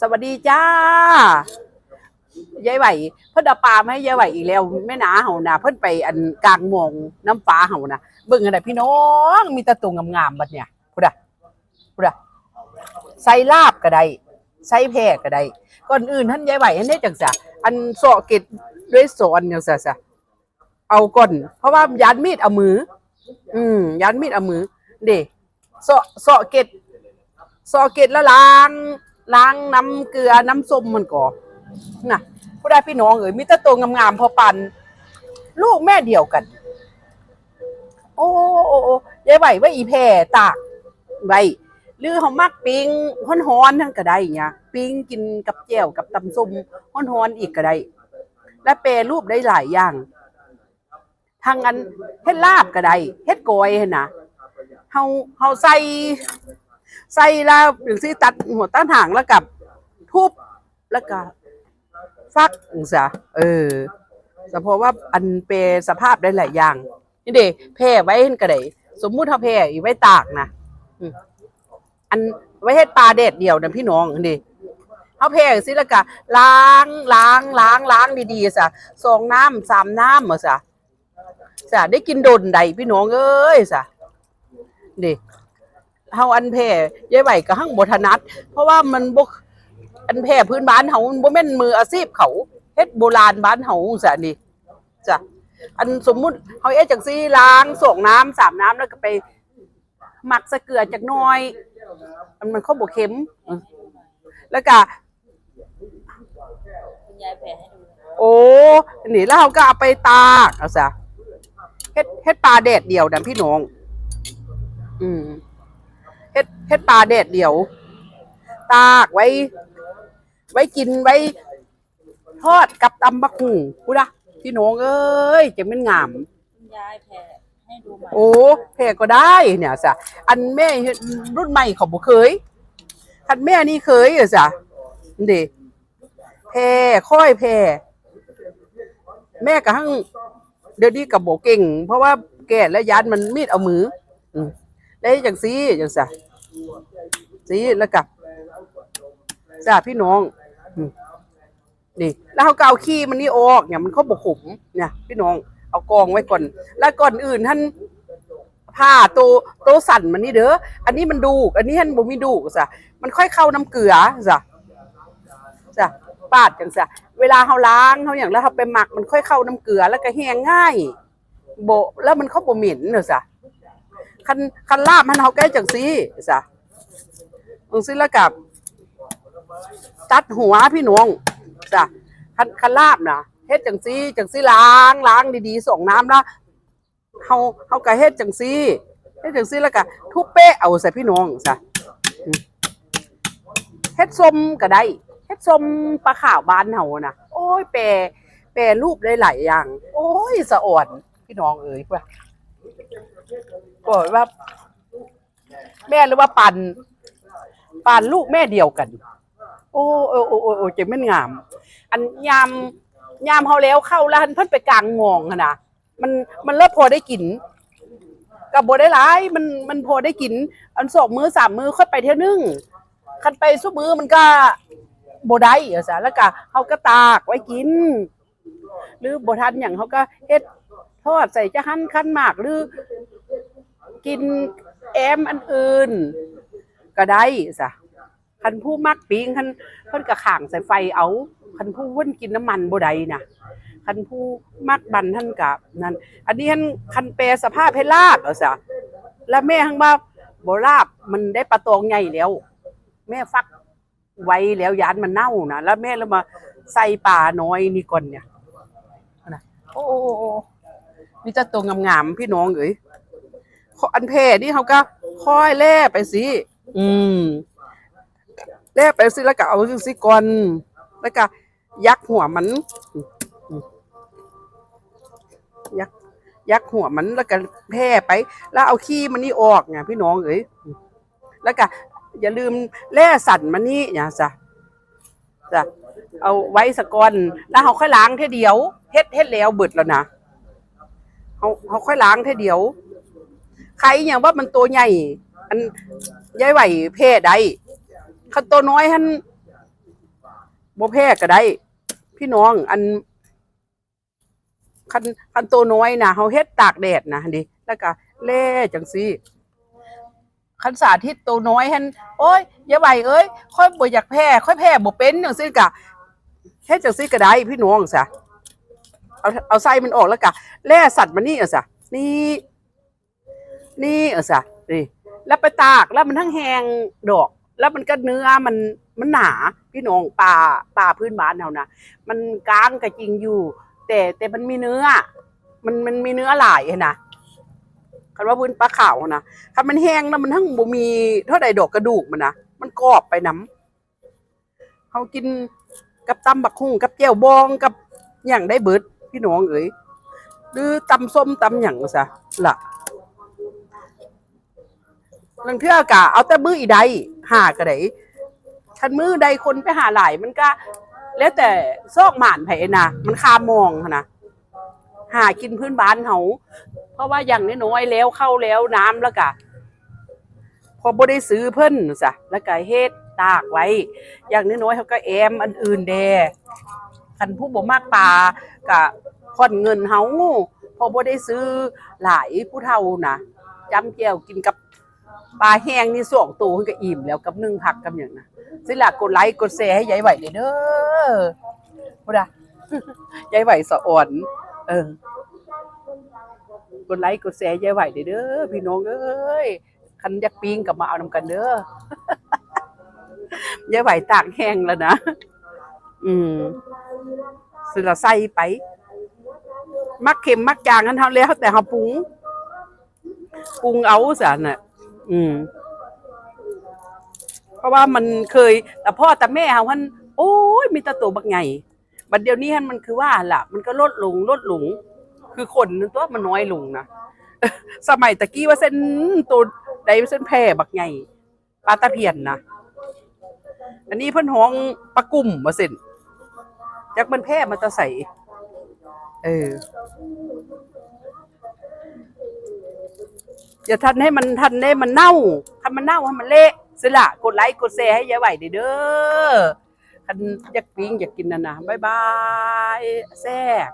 สวัสดีจ้ายายไหวเพิ่นเอาปลามาให้ยายไหวอีกแล้วแม่นาเฮานะเพิ่นไปอันกลางมองน้ำฟ้าเฮานะเบิ่งกันได้พี่น้องมีตะตุงงามๆบัดเนี่ยพุดอะพุดอะใส่ลาบก็ได้ใส่แพรก็ได้ก่อนอื่นท่านยายไหวอันนี้จังซะอันสาะเก็ดด้วยสอนจังซะซะเอาก่อนเพราะว่ายานมีดเอามือ อืมยานมีดเอามือเด้เสาะเสาะเก็ดซอเกตแล้วล้าง ล้างน้ำเกลือน้ำส้มมันก่อน่ะผู้ได้พี่น้องเอ๋ยมีแต่ตัวงามๆพอปันลูกแม่เดียวกัน โอ้โอ้โอ้ยายไหวว่าอีแพรตากไว้หรือเขามักปิ้งฮ้อนๆนั่นก็ได้เนี่ยปิ้งกินกับแจ่วกับตำส้มฮ้อนๆอีกก็ได้และแปรรูปได้หลายอย่างทางอันเฮ็ดลาบก็ได้เฮ็ดกอยเหั่นนะเฮาเฮาใส่ ใส่แล้วอย่างที่ตัดหัวต้านหางแล้วกับทุบแล้วก็ฟักจังซะเออแต่เพราะว่าอันเปสภาพได้หลายอย่างนี่เด้แพ่ไว้เห็นกระไดสมมุติถ้าแพ่อีไว้ตากนะอันไว้เฮ็ดปลาเด็ดเดียวนะพี่น้องนนี้เอาแพ่สิแล้วก็ล้างล้างล้างล้างดีๆซะสองน้ำสามน้ำมาซะซะได้กินดนใดพี่น้องเอ้ยซะเด้ เฮาอันแพ่ยายไหวก็หั่งบ่ถนัด เพราะว่ามันบ่อันแพ่พื้นบ้านเฮามันบ่แม่นมืออาชีพเขาเฮ็ดโบราณบ้านเฮาซะนี่จ้ะอันสมมุติเฮาเอ๊ะจังซี่ล้างส่งน้ำสามน้ำแล้วก็ไปหมักส่เกลือจักหน่อยมันมันข้าบ่เค็ม แล้วก็คุณยายแผ่ให้ดู โอ้ นี่แล้วเฮาก็เอาไปตากเอาซะเฮ็ดเฮ็ดปลาแดดเดียวนะพี่น้อง อืม เฮ็ดเฮ็ดปลาแดดเดียว ตากไว้ ไว้กินไว้ ทอดกับตำบักหุ่งพูดะพี่น้องเอ้ยจะเป็นงาม คุณยายแผ่ให้ดูใหม่โอ้แพ่ก็ได้เนี่ยสะอันแม่รุ่นใหม่เขาบ่เคยคันแม่นี่เคยเหรอสะเด้แพ่ค่อยแพ่แม่ก็หั่งเดี๋ยวนี้กับโบเก่ง เพราะว่าแก่และยันมันมีดเอามือ อืมแล้วจังซี่จังซะ สีแล้วกับจ้าพี่น้องนี่ แล้วเขาก็เอาขี้มันนี่ออกเนี่ยมันเขาบกขุมเนี่ย พี่น้องเอากองไว้ก่อน แล้วก่อนอื่นท่านผ้าโตโตสั่นมันนี่เด้ออันนี้มันดูก อันนี้ท่านบ่มีดูกซะมันค่อยเข้าน้ำเกลือซะจ้ะปาดจังซะเวลาเขาล้างเขาอย่างแล้วเขาไปหมักมันค่อยเข้าน้ำเกลือ แล้วก็แห้งง่ายโบแล้วมันเข้าบ่เหม็นเนอะซะคันคันลาบมันเขาแก้จังซี่ซะ จังซี่แล้วกับ ตัดหัวพี่น้องจ้ะคันคันลาบนะเฮ็ดจังซี่จังซี่ล้างล้างดีๆส่งน้ำแล้วเฮาเฮาก็เฮ็ดจังซี่เฮ็ดจังซี่แล้วก็ทุบเป๊ะเอาใส่พี่น้องจ้ะเฮ็ดส้มก็ได้เฮ็ดส้มปลาขาวบ้านเฮานะโอ้ยแปรแปรรูปได้หลายอย่าง โอ้ยสะอ่อนพี่น้องเอ้ยเพื่อก็ว่า แม่หรือว่าปัน ปานลูกแม่เดียวกัน โอ้โอ้โอ้โอ้เจะไม่นงาม อันยามยามเขาแล้วเข้าแล้วันเพิ่นไปกลางงองนะมันมันเริ่มพอได้กินกับโบได้หลายมันมันพอได้กิน อันสองมือสามมือค่อยไปเที่ยวนึงคันไปสุมือมันก็โบได้เออสาแล้วก็เขาก็ตากไว้กิน หรือโบทันอย่างเขาก็เฮ็ดทอดใส่จะหั่นขั้นหมากหรือ กินแอมอันอื่น ก็ได้สะคันผู้มักปิงคันเพิ่นก็ข้างใส่ไฟเอา คันผู้เพิ่นกินน้ำมันบ่ได้น่ะ คันผู้มักบันท่านกับนั่น อันนี้ท่านคันแปรสภาพให้ลาบเอาซะแล้วแม่ทั้งว่าบ่ลาบมันได้ปลาตองใหญ่แล้ว แม่ฟักไว้แล้วยานมันเน่านะแล้วแม่แล้วมาใส่ปลาน้อยนี่ก่อนเนี่ยนะโอ้โอ้โอ้โอ้มีแต่ตัวงามๆพี่น้องเอ้ยอันเพนี่เขาก็ค่อยแล่ไปสิ อืมแล่ไปสิแล้วก็เอาสิก่อนแล้วก็ยักหัวมัน ยักยักหัวมันแล้วก็แพ่ไป แล้วเอาขี้มันนี่ออกไงพี่น้องเอ้ยแล้วก็อย่าลืมแล่สั่นมันนี่อย่าจ้ะจ้ะเอาไว้สะก่อนแล้วเขาค่อยล้างแค่เดียวเฮ็ดเฮ็ดแล้วเบิดแล้วนะเขาเขาค่อยล้างแค่เดียว ใครอย่างว่ามันตัวใหญ่ อัน ยายไหวเพศใดคันตัวน้อยฮันบ่แพ้ก็ได้ พี่น้อง อันคันคันตัวน้อยนะเขาเฮ็ดตากแดดนะดิแล้วก็เล่จังซี่คันสาธิตตัวน้อยหันโอ้ยอย่าไหวเอ้ยค่อยบ่อยากแพ้ค่อยแพ้บ่เป็นจังซี่กะเฮ็ดจังซี่ก็ได้พี่น้องซะเอาเอาไส้มันออกแล้วกะแล่สัตว์มันนี่เอาซะนี่ นี่เอาซะนี่ แล้วไปตากแล้วมันทั้งแหงดอก แล้วมันก็เนื้อมันมันหนาพี่น้องปลาปลาพื้นบ้านเฮานะมันกลางก็จริงอยู่ แต่แต่มันมีเนื้อ มันมันมีเนื้อหลายนะคันว่าพื้นปลาขาวนะคันมันแห้งแล้วมันทั้งบ่มีเท่าใดดอกกระดูกมันนะมันกรอบไปน้ำเขากินกับตำบักหุ่งกับแจ่วบองกับอย่างได้เบิดพี่น้องเอ๋ยหรือตำส้มตำอย่างซะล่ะ ลังเทื่อกะเอาแต่มืออีใดหากระไดคันมือใดคนไปหาหลายมันก็ แล้วแต่ซอกหมานไผนะมันคามองหั้นนะหากินพื้นบ้านเขาเพราะว่าอย่างน้อยๆแล้วเข้าแล้วน้ำแล้วก็พอบ่ได้ซื้อเพิ่นซะแล้วก็เฮ็ดตากไว้ อย่างน้อยๆเขาก็แอมอันอื่นแดคันผู้บ่มากปลาก็ผ่อนเงินเฮาพอบ่ได้ซื้อหลายผู้เฒ่านะจำแก้วกินกับ ปลาแห้งนี่สองตัวเพิ่นก็อิ่มแล้วกับนึ่งผักกับอย่างนะสิล่ะกดไลค์กดแชร์ให้ยายไหวเด้อพูดอะยายไหวสะอ่อน เออกดไลค์กดแชร์ยายไหวเด้อพี่น้องเอ้ยคันอยากปิ้งกลับมาเอานำกันเด้อยายไหวตากแห้งแล้วนะอืมสิละใส่ไป มักเค็มมักจางกันเท่าแล้วแต่เฮาปรุง ปรุงเอาซะน่ะ อืม เพราะว่ามันเคย แต่พ่อแต่แม่เขามันโอ้ยมีแตะตัวบักไงบัดเดี๋ยวนี้ฮันมันคือว่าล่ะ มันก็ลดลงลดลงคือคนตัวมันน้อยลงนะ สมัยตะกี้ว่าเส้นตัวใดเส้นแพร่บักไงปลาตะเพียนนะอันนี้เพิ่นห้องปลากุ่มมาเส้นจักมันแพร่มาตะใสเออ อย่าทันให้มันทันได้มันเน่าทันมันเน่าให้มันเละสิละกดไลค์กดแชร์ให้ยายไหวเด้อคันอยากปิ้งอยากกินนะนะบายบายแซ่บ